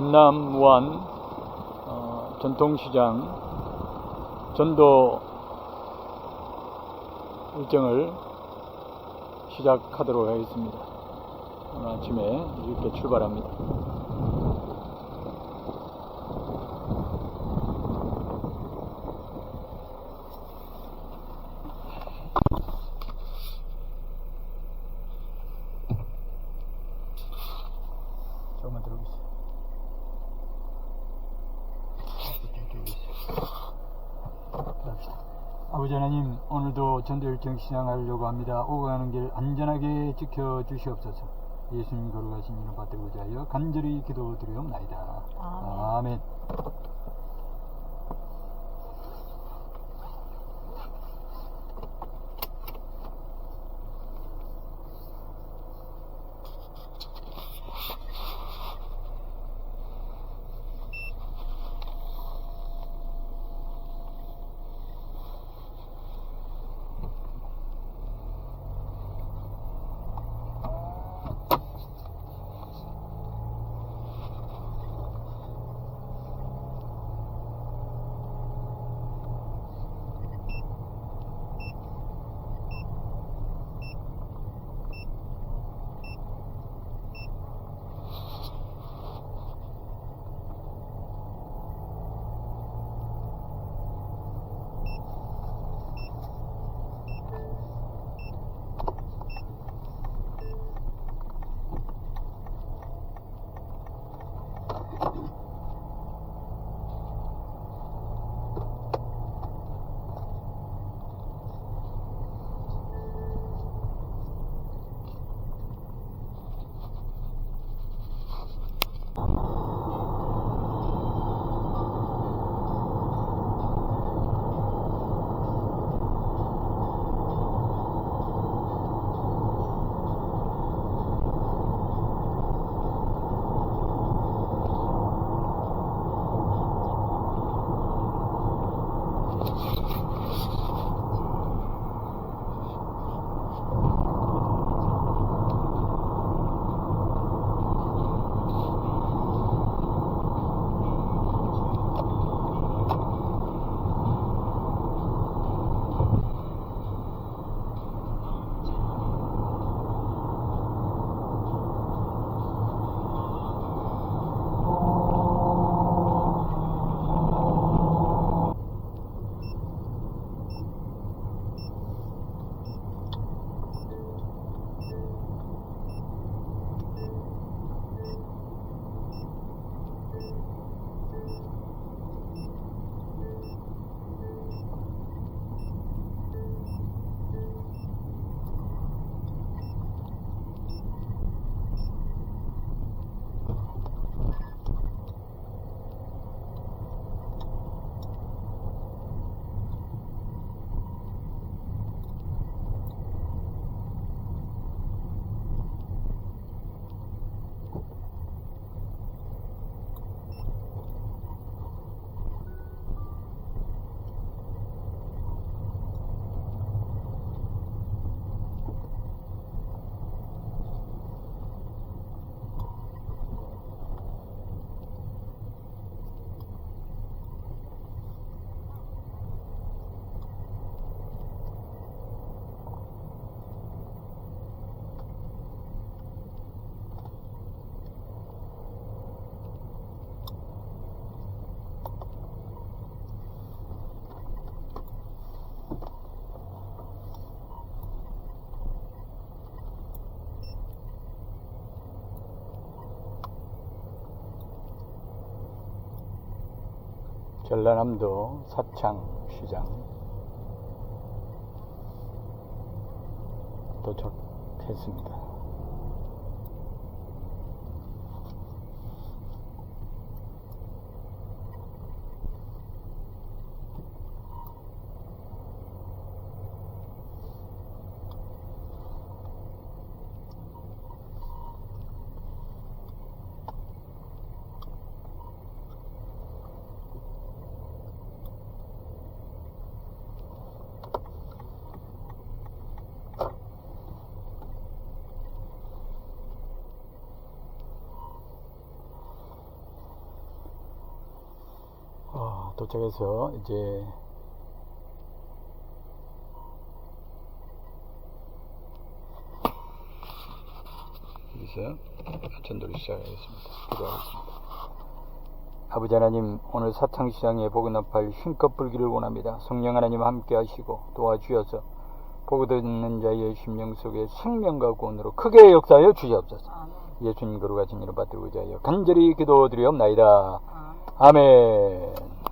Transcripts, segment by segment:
전남 무안 어, 전통시장 전도 일정을 시작하도록 하겠습니다. 오늘 아침에 이렇게 출발합니다. 조금만 들어오겠습니다. 아버지 하나님 오늘도 전도 일정 시작하려고 합니다. 오고 가는 길 안전하게 지켜주시옵소서. 예수님 걸어가신 이름 받들고자 하여 간절히 기도드리옵나이다. 아멘. 전라남도 사창 시장 도착했습니다. 도착해서 이제 여기서 전도를 시작하겠습니다. 기도하겠습니다. 아버지 하나님 오늘 사창시장에 복은 나팔 흰껏 불기를 원합니다. 성령 하나님 함께 하시고 도와주셔서 보고 듣는 자의 심령 속에 생명과 구원으로 크게 역사하여 주시옵소서. 예수님 거룩하신 이름 받들고자 하여 간절히 기도드리옵나이다. 아멘.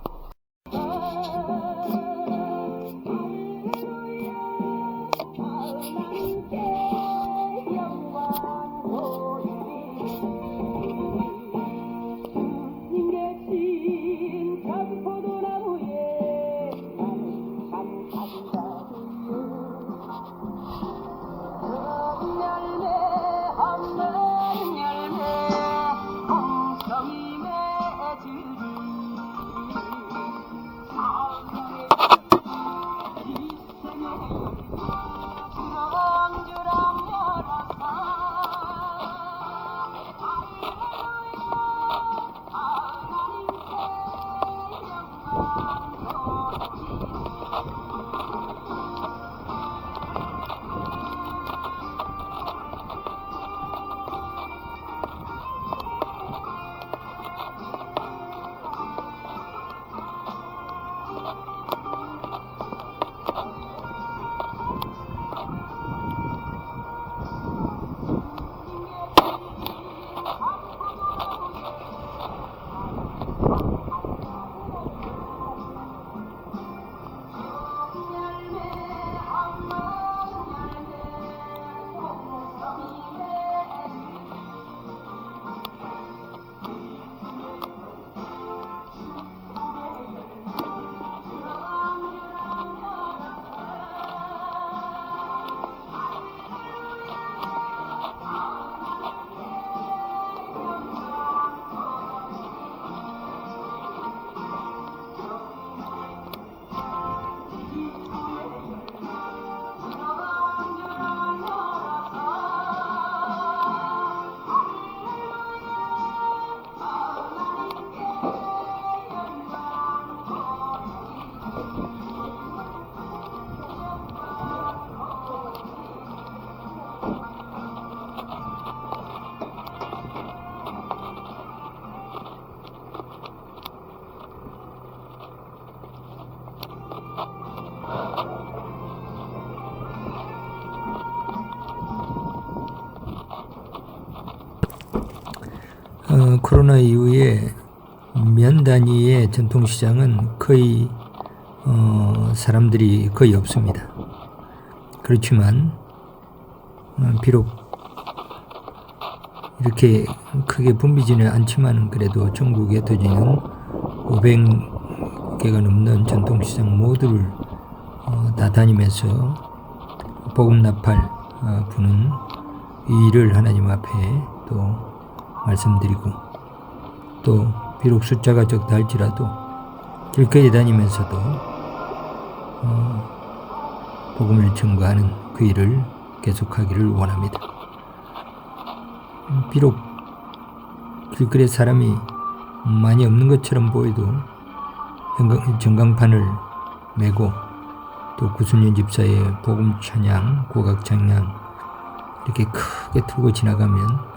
코로나 이후에 면 단위의 전통시장은 거의 어, 사람들이 거의 없습니다. 그렇지만 어, 비록 이렇게 크게 붐비지는 않지만 그래도 전국에 터지는 500개가 넘는 전통시장 모두를 어, 다 다니면서 복음 나팔 어, 부는 이 일을 하나님 앞에 또 말씀드리고 또 비록 숫자가 적다 할지라도 길거리 다니면서도 어, 복음을 증거하는 그 일을 계속하기를 원합니다. 음, 비록 길거리에 사람이 많이 없는 것처럼 보여도 전광- 전광판을 메고 또 구순년 집사의 복음 찬양, 고각 찬양 이렇게 크게 틀고 지나가면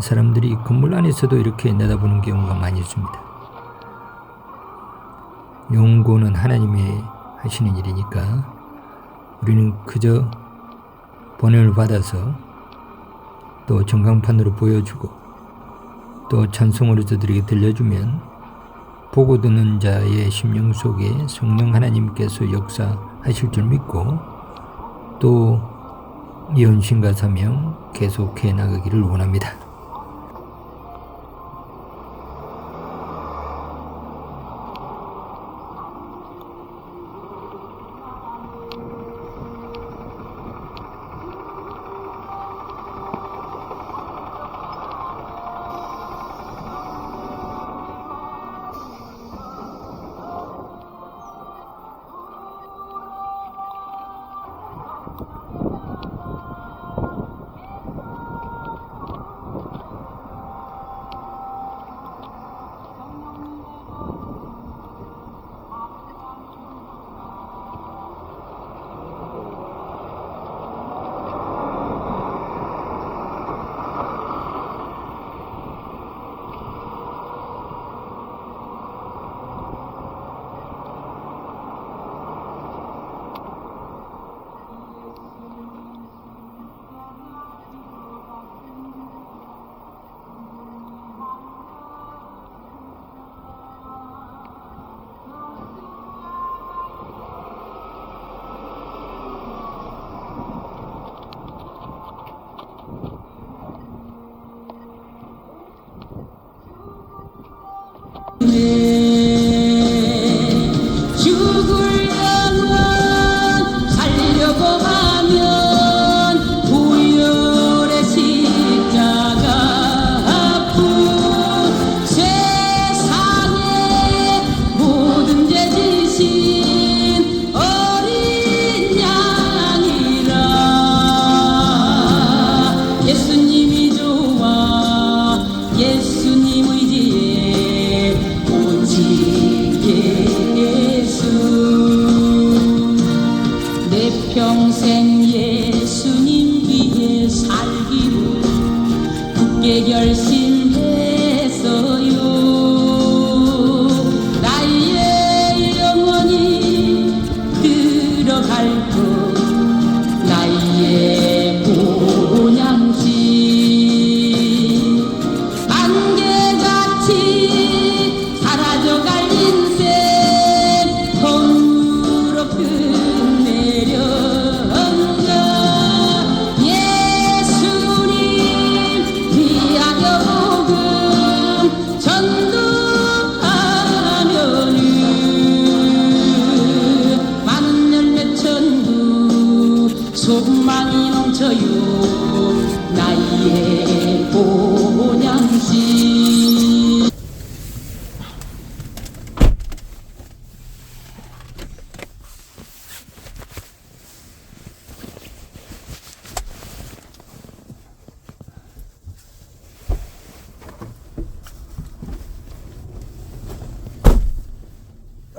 사람들이 건물 안에서도 이렇게 내다보는 경우가 많이 있습니다. 용고는 하나님이 하시는 일이니까 우리는 그저 번영을 받아서 또 전광판으로 보여주고 또 찬송으로 저들에게 들려주면 보고 듣는 자의 심령 속에 성령 하나님께서 역사하실 줄 믿고 또 연신과 사명 계속해 나가기를 원합니다.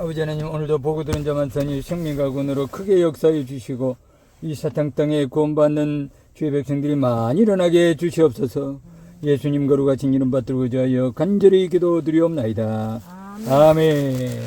아버지 하나님 오늘도 보고 들은 자만 선이 생명과 군으로 크게 역사해 주시고 이 사탕 땅에 구원받는 주의 백성들이 많이 일어나게 해 주시옵소서. 예수님 거룩하신 이름 받들고자 하여 간절히 기도드리옵나이다. 아멘.